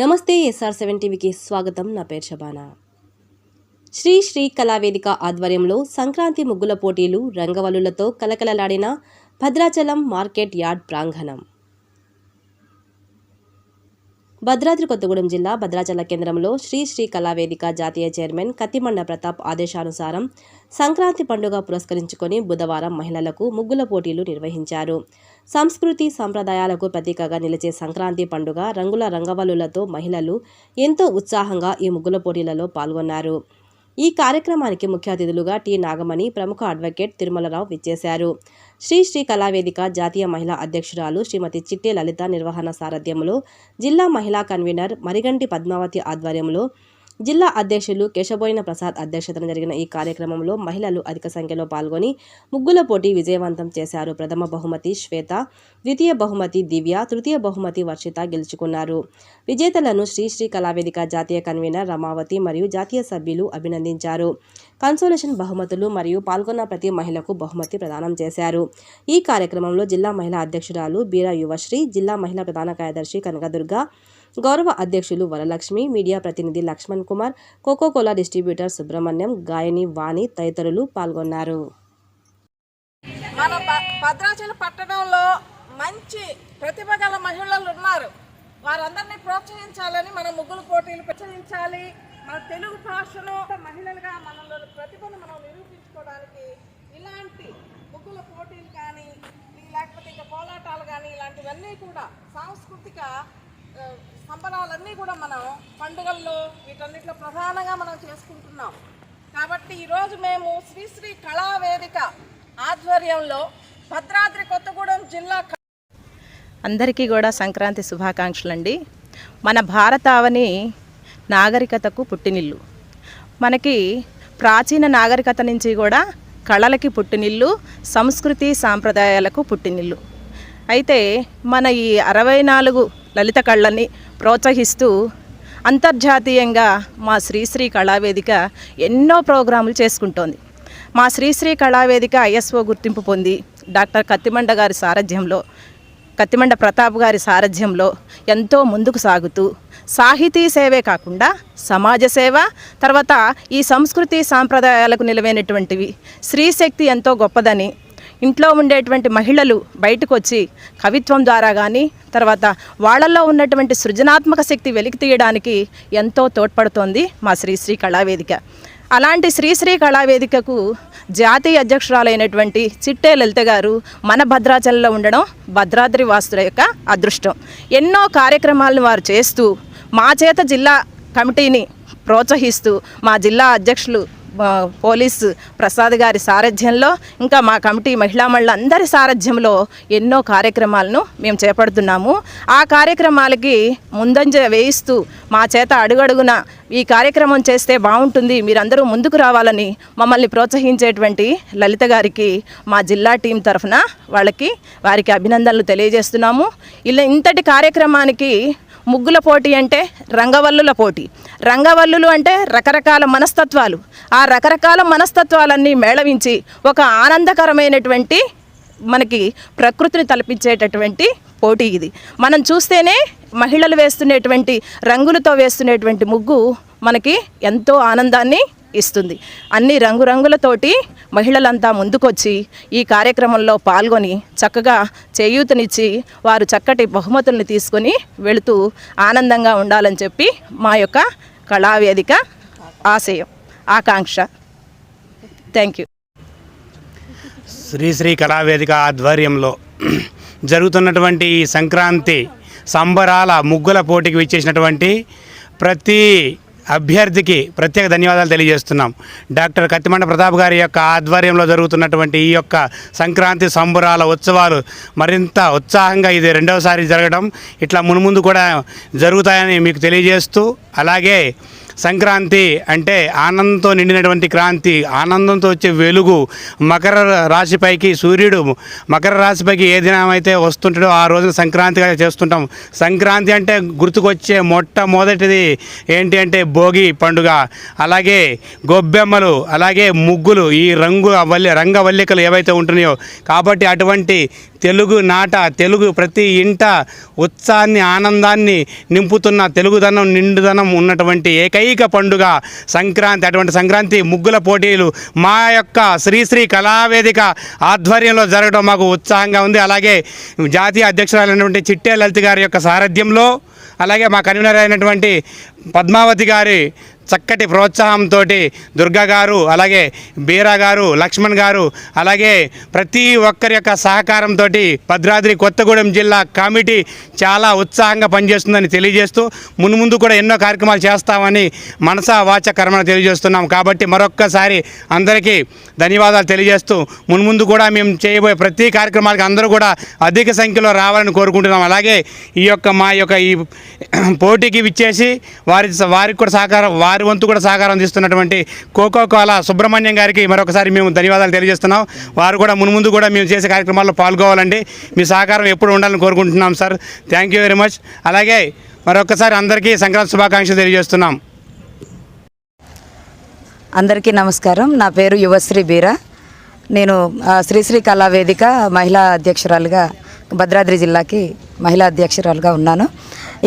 నమస్తే SR seven టీవీకి స్వాగతం. నా పేరు శబానా. శ్రీ శ్రీ కళావేదిక ఆధ్వర్యంలో సంక్రాంతి ముగ్గుల పోటీలు రంగవల్లులతో కలకలలాడిన భద్రాచలం మార్కెట్ యార్డ్ ప్రాంగణం. భద్రాద్రి కొత్తగూడెం జిల్లా భద్రాచల కేంద్రంలో శ్రీ శ్రీ కళావేదిక జాతీయ చైర్మన్ కత్తిమండ ప్రతాప్ ఆదేశానుసారం సంక్రాంతి పండుగ పురస్కరించుకొని బుధవారం మహిళలకు ముగ్గుల పోటీలు నిర్వహించారు. సంస్కృతి సంప్రదాయాలకు ప్రతీకగా నిలిచే సంక్రాంతి పండుగ రంగుల రంగవల్లులతో మహిళలు ఎంతో ఉత్సాహంగా ఈ ముగ్గుల పోటీలలో పాల్గొన్నారు. ఈ కార్యక్రమానికి ముఖ్య అతిథులుగా టి నాగమణి ప్రముఖ అడ్వకేట్ తిరుమలరావు విచ్చేశారు. శ్రీ శ్రీ కళావేదిక జాతీయ మహిళా అధ్యక్షురాలు శ్రీమతి చిట్టే లలిత నిర్వహణ సారథ్యంలో జిల్లా మహిళా కన్వీనర్ మరిగంటి పద్మావతి ఆధ్వర్యంలో జిల్లా అధ్యక్షులు కేశబోయిన ప్రసాద్ అధ్యక్షతన జరిగిన ఈ కార్యక్రమంలో మహిళలు అధిక సంఖ్యలో పాల్గొని ముగ్గుల పోటీ విజయవంతం చేశారు. ప్రథమ బహుమతి శ్వేత ద్వితీయ బహుమతి దివ్య తృతీయ బహుమతి వర్షిత గెలుచుకున్నారు. విజేతలను శ్రీ శ్రీ కళావేదిక జాతీయ కన్వీనర్ రమావతి మరియు జాతీయ సభ్యులు అభినందించారు. కన్సోలేషన్ బహుమతులు మరియు పాల్గొన్న ప్రతి మహిళకు బహుమతి ప్రదానం చేశారు. ఈ కార్యక్రమంలో జిల్లా మహిళా అధ్యక్షురాలు బీరా యువశ్రీ జిల్లా మహిళా ప్రధాన కార్యదర్శి కనకదుర్గ గౌరవ అధ్యక్షులు వరలక్ష్మి మీడియా ప్రతినిధి Lakshman Kumar Coca Cola distributor Subrahmanyam గాయని వాణి తదితరులు పాల్గొన్నారు. మన భద్రాచల పట్టణంలో మంచి ప్రతిభ గల మహిళలు ఉన్నారు. వారందరినీ ప్రోత్సహించాలని మన ముగ్గులు పోటీలు ప్రోత్సహించాలి మన తెలుగు భాషలో మహిళలుగా మనలో ప్రతిభను మనం నిరూపించుకోవడానికి ఇలాంటి ముగ్గుల పోటీలు కానీ లేకపోతే ఇంకా కోలాటాలు కానీ ఇలాంటివన్నీ కూడా సాంస్కృతిక సంబరాలన్నీ కూడా మనం పండుగల్లో వీటన్నిటిలో ప్రధానంగా మనం చేసుకుంటున్నాం. కాబట్టి ఈరోజు మేము శ్రీశ్రీ కళావేదిక ఆధ్వర్యంలో భద్రాద్రి కొత్తగూడెం జిల్లా అందరికీ కూడా సంక్రాంతి శుభాకాంక్షలు అండి మన భారతావని నాగరికతకు పుట్టినిల్లు. మనకి ప్రాచీన నాగరికత నుంచి కూడా కళలకి పుట్టినిల్లు సంస్కృతి సాంప్రదాయాలకు పుట్టినిల్లు. అయితే మన ఈ అరవై నాలుగు లలిత కళని ప్రోత్సహిస్తూ అంతర్జాతీయంగా మా శ్రీశ్రీ కళావేదిక ఎన్నో ప్రోగ్రాములు చేసుకుంటోంది. మా శ్రీశ్రీ కళావేదిక ఐఎస్ఓ గుర్తింపు పొంది డాక్టర్ కత్తిమండ గారి సారథ్యంలో కత్తిమండ ప్రతాప్ గారి సారథ్యంలో ఎంతో ముందుకు సాగుతూ సాహితీ సేవే కాకుండా సమాజ సేవ తర్వాత ఈ సంస్కృతి సాంప్రదాయాలకు నిలవైనటువంటివి. స్త్రీశక్తి ఎంతో గొప్పదని ఇంట్లో ఉండేటువంటి మహిళలు బయటకు వచ్చి కవిత్వం ద్వారా కానీ తర్వాత వాళ్ళల్లో ఉన్నటువంటి సృజనాత్మక శక్తి వెలికి తీయడానికి ఎంతో తోడ్పడుతోంది మా శ్రీశ్రీ కళావేదిక. అలాంటి శ్రీశ్రీ కళావేదికకు జాతీయ అధ్యక్షురాలైనటువంటి చిట్టే లలిత గారు మన భద్రాచలంలో ఉండడం భద్రాద్రి వాసుల యొక్క అదృష్టం. ఎన్నో కార్యక్రమాలను వారు చేస్తూ మా చేత జిల్లా కమిటీని ప్రోత్సహిస్తూ మా జిల్లా అధ్యక్షులు పోలీసు ప్రసాద్ గారి సారథ్యంలో ఇంకా మా కమిటీ మహిళా అందరి సారథ్యంలో ఎన్నో కార్యక్రమాలను మేము చేపడుతున్నాము. ఆ కార్యక్రమాలకి ముందంజ వేయిస్తూ మా చేత అడుగడుగున ఈ కార్యక్రమం చేస్తే బాగుంటుంది మీరందరూ ముందుకు రావాలని మమ్మల్ని ప్రోత్సహించేటువంటి లలిత గారికి మా జిల్లా టీం తరఫున వాళ్ళకి వారికి అభినందనలు తెలియజేస్తున్నాము. ఇలా ఇంతటి కార్యక్రమానికి ముగ్గుల పోటీ అంటే రంగవల్లుల పోటీ. రంగవల్లులు అంటే రకరకాల మనస్తత్వాలు. ఆ రకరకాల మనస్తత్వాలన్నీ మేళవించి ఒక ఆనందకరమైనటువంటి మనకి ప్రకృతిని తలపించేటటువంటి పోటీ ఇది. మనం చూస్తేనే మహిళలు వేస్తున్నటువంటి రంగులతో వేస్తున్నటువంటి ముగ్గు మనకి ఎంతో ఆనందాన్ని ఇస్తుంది. అన్ని రంగురంగులతోటి మహిళలంతా ముందుకొచ్చి ఈ కార్యక్రమంలో పాల్గొని చక్కగా చేయూతనిచ్చి వారు చక్కటి బహుమతుల్ని తీసుకొని వెళుతూ ఆనందంగా ఉండాలని చెప్పి మా యొక్క కళావేదిక ఆశయం ఆకాంక్ష. థ్యాంక్ యూ శ్రీశ్రీ కళావేదిక ఆధ్వర్యంలో జరుగుతున్నటువంటి ఈ సంక్రాంతి సంబరాల ముగ్గుల పోటీకి విచ్చేసినటువంటి ప్రతి అభ్యర్థికి ప్రత్యేక ధన్యవాదాలు తెలియజేస్తున్నాం. డాక్టర్ కత్తిమండ ప్రతాప్ గారి యొక్క ఆధ్వర్యంలో జరుగుతున్నటువంటి ఈ యొక్క సంక్రాంతి సంబురాల ఉత్సవాలు మరింత ఉత్సాహంగా ఇది రెండవసారి జరగడం ఇట్లా మునుముందు కూడా జరుగుతాయని మీకు తెలియజేస్తూ అలాగే సంక్రాంతి అంటే ఆనందంతో నిండినటువంటి క్రాంతి ఆనందంతో వచ్చే వెలుగు మకర రాశిపైకి సూర్యుడు. మకర రాశిపైకి ఏ దినమైతే వస్తుంటాడో ఆ రోజున సంక్రాంతిగా చేస్తుంటాం. సంక్రాంతి అంటే గుర్తుకొచ్చే మొట్టమొదటిది ఏంటి అంటే భోగి పండుగ. అలాగే గొబ్బెమ్మలు అలాగే ముగ్గులు ఈ రంగు వల్లి రంగవల్లికలు ఏవైతే ఉంటున్నాయో. కాబట్టి అటువంటి తెలుగు నాట తెలుగు ప్రతి ఇంట ఉత్సాహాన్ని ఆనందాన్ని నింపుతున్న తెలుగుదనం నిండుదనం ఉన్నటువంటి ఏకై ఏకైక పండుగ. సంక్రాంతి అటువంటి సంక్రాంతి ముగ్గుల పోటీలు మా యొక్క శ్రీశ్రీ కళావేదిక ఆధ్వర్యంలో జరగడం మాకు ఉత్సాహంగా ఉంది. అలాగే జాతీయ అధ్యక్షురాలైనటువంటి చిట్టే లలిత్ గారి యొక్క సారథ్యంలో అలాగే మా కన్వీనర్ అయినటువంటి పద్మావతి గారి చక్కటి ప్రోత్సాహంతో దుర్గా గారు అలాగే బీరా గారు లక్ష్మణ్ గారు అలాగే ప్రతి ఒక్కరి యొక్క సహకారంతో భద్రాద్రి కొత్తగూడెం జిల్లా కమిటీ చాలా ఉత్సాహంగా పనిచేస్తుందని తెలియజేస్తూ మున్ముందు కూడా ఎన్నో కార్యక్రమాలు చేస్తామని మనసా వాచ కర్మను తెలియజేస్తున్నాం. కాబట్టి మరొక్కసారి అందరికీ ధన్యవాదాలు తెలియజేస్తూ మున్ముందు కూడా మేము చేయబోయే ప్రతి కార్యక్రమాలకు అందరూ కూడా అధిక సంఖ్యలో రావాలని కోరుకుంటున్నాం. అలాగే ఈ యొక్క మా యొక్క ఈ పోటీకి విచ్చేసి వారి వారికి కూడా సహకారం వారి వంతు కూడా సహకారం తీస్తున్నటువంటి కోకో కోలా సుబ్రహ్మణ్యం గారికి మరొకసారి మేము ధన్యవాదాలు తెలియజేస్తున్నాం. వారు కూడా మున్ముందు కూడా మేము చేసే కార్యక్రమాల్లో పాల్గొవాలండి. మీ సహకారం ఎప్పుడు ఉండాలని కోరుకుంటున్నాం sir. Thank you very much అలాగే మరొకసారి అందరికీ సంక్రాంతి శుభాకాంక్షలు తెలియజేస్తున్నాం. అందరికీ నమస్కారం. నా పేరు యువశ్రీ బీరా. నేను శ్రీశ్రీ కళావేదిక మహిళా అధ్యక్షురాలుగా భద్రాద్రి జిల్లాకి మహిళా అధ్యక్షురాలుగా ఉన్నాను.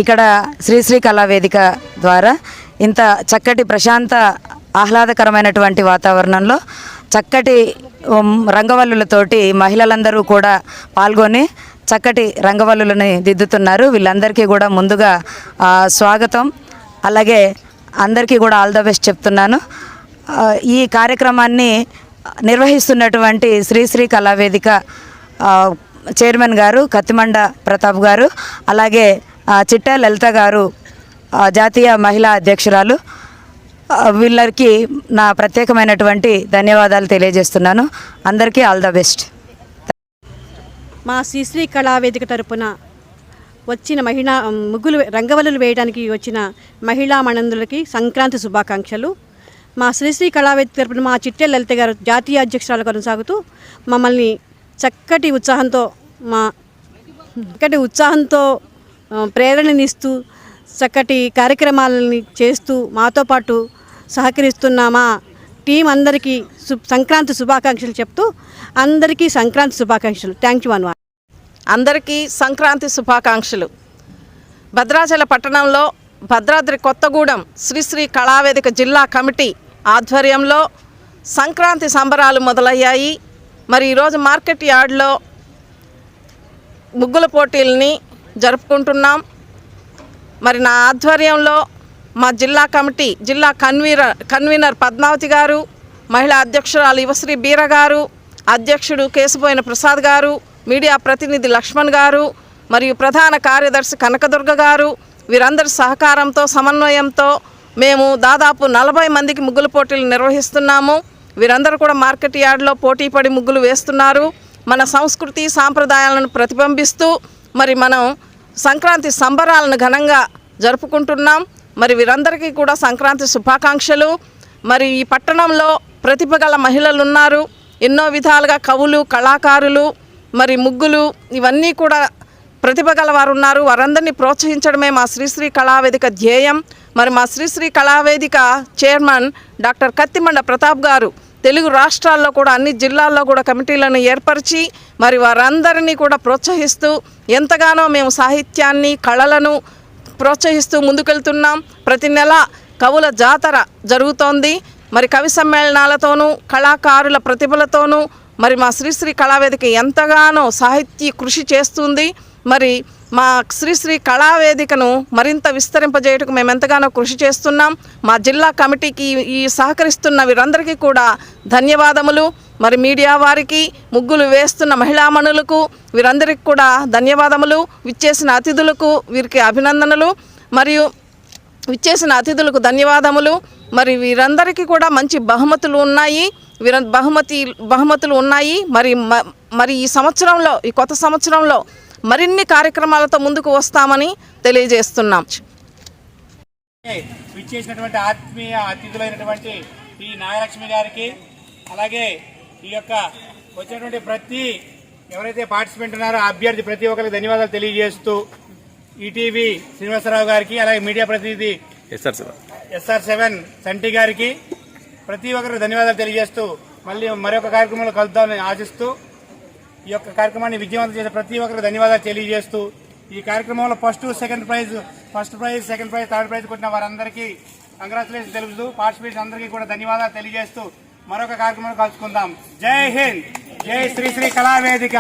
ఇక్కడ శ్రీశ్రీ కళావేదిక ద్వారా ఇంత చక్కటి ప్రశాంత ఆహ్లాదకరమైనటువంటి వాతావరణంలో చక్కటి రంగవల్లులతోటి మహిళలందరూ కూడా పాల్గొని చక్కటి రంగవల్లులని దిద్దుతున్నారు. వీళ్ళందరికీ కూడా ముందుగా స్వాగతం. అలాగే అందరికీ కూడా ఆల్ ద బెస్ట్ చెప్తున్నాను. ఈ కార్యక్రమాన్ని నిర్వహిస్తున్నటువంటి శ్రీశ్రీ కళావేదిక చైర్మన్ గారు కత్తిమండ ప్రతాప్ గారు అలాగే చిట్టా లలిత గారు జాతీయ మహిళా అధ్యక్షురాలు. వీళ్ళకి నా ప్రత్యేకమైనటువంటి ధన్యవాదాలు తెలియజేస్తున్నాను. అందరికీ ఆల్ ద బెస్ట్. మా శ్రీశ్రీ కళావేదిక తరపున వచ్చిన మహిళా ముగ్గులు రంగవల్లులు వేయడానికి వచ్చిన మహిళా మనందులకి సంక్రాంతి శుభాకాంక్షలు. మా శ్రీశ్రీ కళావేదిక తరపున మా చిట్టె లలిత గారు జాతీయ అధ్యక్షురాలు కొనసాగుతూ మమ్మల్ని చక్కటి ఉత్సాహంతో మా చక్కటి ఉత్సాహంతో ప్రేరణనిస్తూ చక్కటి కార్యక్రమాలని చేస్తూ మాతో పాటు సహకరిస్తున్నామా? టీం అందరికీ సు సంక్రాంతి శుభాకాంక్షలు చెప్తూ అందరికీ సంక్రాంతి శుభాకాంక్షలు. థ్యాంక్ యూ అన్వా. అందరికీ సంక్రాంతి శుభాకాంక్షలు. భద్రాచల పట్టణంలో భద్రాద్రి కొత్తగూడెం శ్రీశ్రీ కళావేదిక జిల్లా కమిటీ ఆధ్వర్యంలో సంక్రాంతి సంబరాలు మొదలయ్యాయి. మరి ఈరోజు మార్కెట్ యార్డ్లో ముగ్గుల పోటీల్ని జరుపుకుంటున్నాం. మరి నా ఆధ్వర్యంలో మా జిల్లా కమిటీ జిల్లా కన్వీనర్ కన్వీనర్ పద్మావతి గారు మహిళా అధ్యక్షురాలు యువశ్రీ బీర గారు అధ్యక్షుడు కేసుపోయిన ప్రసాద్ గారు మీడియా ప్రతినిధి లక్ష్మణ్ గారు మరియు ప్రధాన కార్యదర్శి కనకదుర్గ గారు వీరందరి సహకారంతో సమన్వయంతో మేము దాదాపు నలభై మందికి ముగ్గుల పోటీలు నిర్వహిస్తున్నాము. వీరందరూ కూడా మార్కెట్ యార్డ్లో పోటీ పడి ముగ్గులు వేస్తున్నారు. మన సంస్కృతి సాంప్రదాయాలను ప్రతిబింబిస్తూ మరి మనం సంక్రాంతి సంబరాలను ఘనంగా జరుపుకుంటున్నాం. మరి వీరందరికీ కూడా సంక్రాంతి శుభాకాంక్షలు. మరి ఈ పట్టణంలో ప్రతిభ గల మహిళలు ఉన్నారు ఎన్నో విధాలుగా కవులు కళాకారులు మరి ముగ్గులు ఇవన్నీ కూడా ప్రతిభ గల వారు ఉన్నారు వారందరినీ ప్రోత్సహించడమే మా శ్రీశ్రీ కళావేదిక ధ్యేయం. మరి మా శ్రీశ్రీ కళావేదిక చైర్మన్ డాక్టర్ కత్తిమండ ప్రతాప్ గారు తెలుగు రాష్ట్రాల్లో కూడా అన్ని జిల్లాల్లో కూడా కమిటీలను ఏర్పరిచి మరి వారందరినీ కూడా ప్రోత్సహిస్తూ ఎంతగానో మేము సాహిత్యాన్ని కళలను ప్రోత్సహిస్తూ ముందుకెళ్తున్నాం. ప్రతి నెల కవుల జాతర జరుగుతోంది. మరి కవి సమ్మేళనాలతోనూ కళాకారుల ప్రతిభలతోనూ మరి మా శ్రీశ్రీ కళావేదిక ఎంతగానో సాహిత్య కృషి చేస్తుంది. మరి మా శ్రీశ్రీ కళావేదికను మరింత విస్తరింపజేయటకు మేము ఎంతగానో కృషి చేస్తున్నాం. మా జిల్లా కమిటీకి ఈ సహకరిస్తున్న వీరందరికీ కూడా ధన్యవాదములు. మరి మీడియా వారికి ముగ్గులు వేస్తున్న మహిళామణులకు వీరందరికీ కూడా ధన్యవాదములు. విచ్చేసిన అతిథులకు వీరికి అభినందనలు. మరియు విచ్చేసిన అతిథులకు ధన్యవాదములు. మరి వీరందరికీ కూడా మంచి బహుమతులు ఉన్నాయి. వీర బహుమతి బహుమతులు ఉన్నాయి. మరి మ- మరి ఈ సంవత్సరంలో ఈ కొత్త సంవత్సరంలో మరిన్ని కార్యక్రమాలతో ముందుకు వస్తామని తెలియజేస్తున్నాం. విచ్చేసినటువంటి ఆత్మీయ అతిథులైనటువంటి ఈ నాగలక్ష్మి గారికి అలాగే ఈ యొక్క వచ్చినటువంటి ప్రతి ఎవరైతే పార్టిసిపెంట్ ఉన్నారో అభ్యర్థి ప్రతి ఒక్కరికి ధన్యవాదాలు తెలియజేస్తూ ఈటీవీ శ్రీనివాసరావు గారికి అలాగే మీడియా ప్రతినిధి ఎస్ఆర్ సెవెన్ సంటి గారికి ప్రతి ఒక్కరికి ధన్యవాదాలు తెలియజేస్తూ మళ్ళీ మరొక కార్యక్రమంలో కలుద్దామని ఆశిస్తూ ఈ యొక్క కార్యక్రమాన్ని విజయవంతం చేసిన ప్రతి ఒక్కరికి ధన్యవాదాలు తెలియజేస్తూ ఈ కార్యక్రమంలో first second prize first prize second prize third prize కొట్టిన వారందరికీ కంగ్రాచులేషన్ తెలుపుతూ పార్టిసిపేషన్ అందరికీ కూడా ధన్యవాదాలు తెలియజేస్తూ మరొక కార్యక్రమంలో కలుసుకుందాం. జై హింద్! జై శ్రీ శ్రీ కళావేదిక!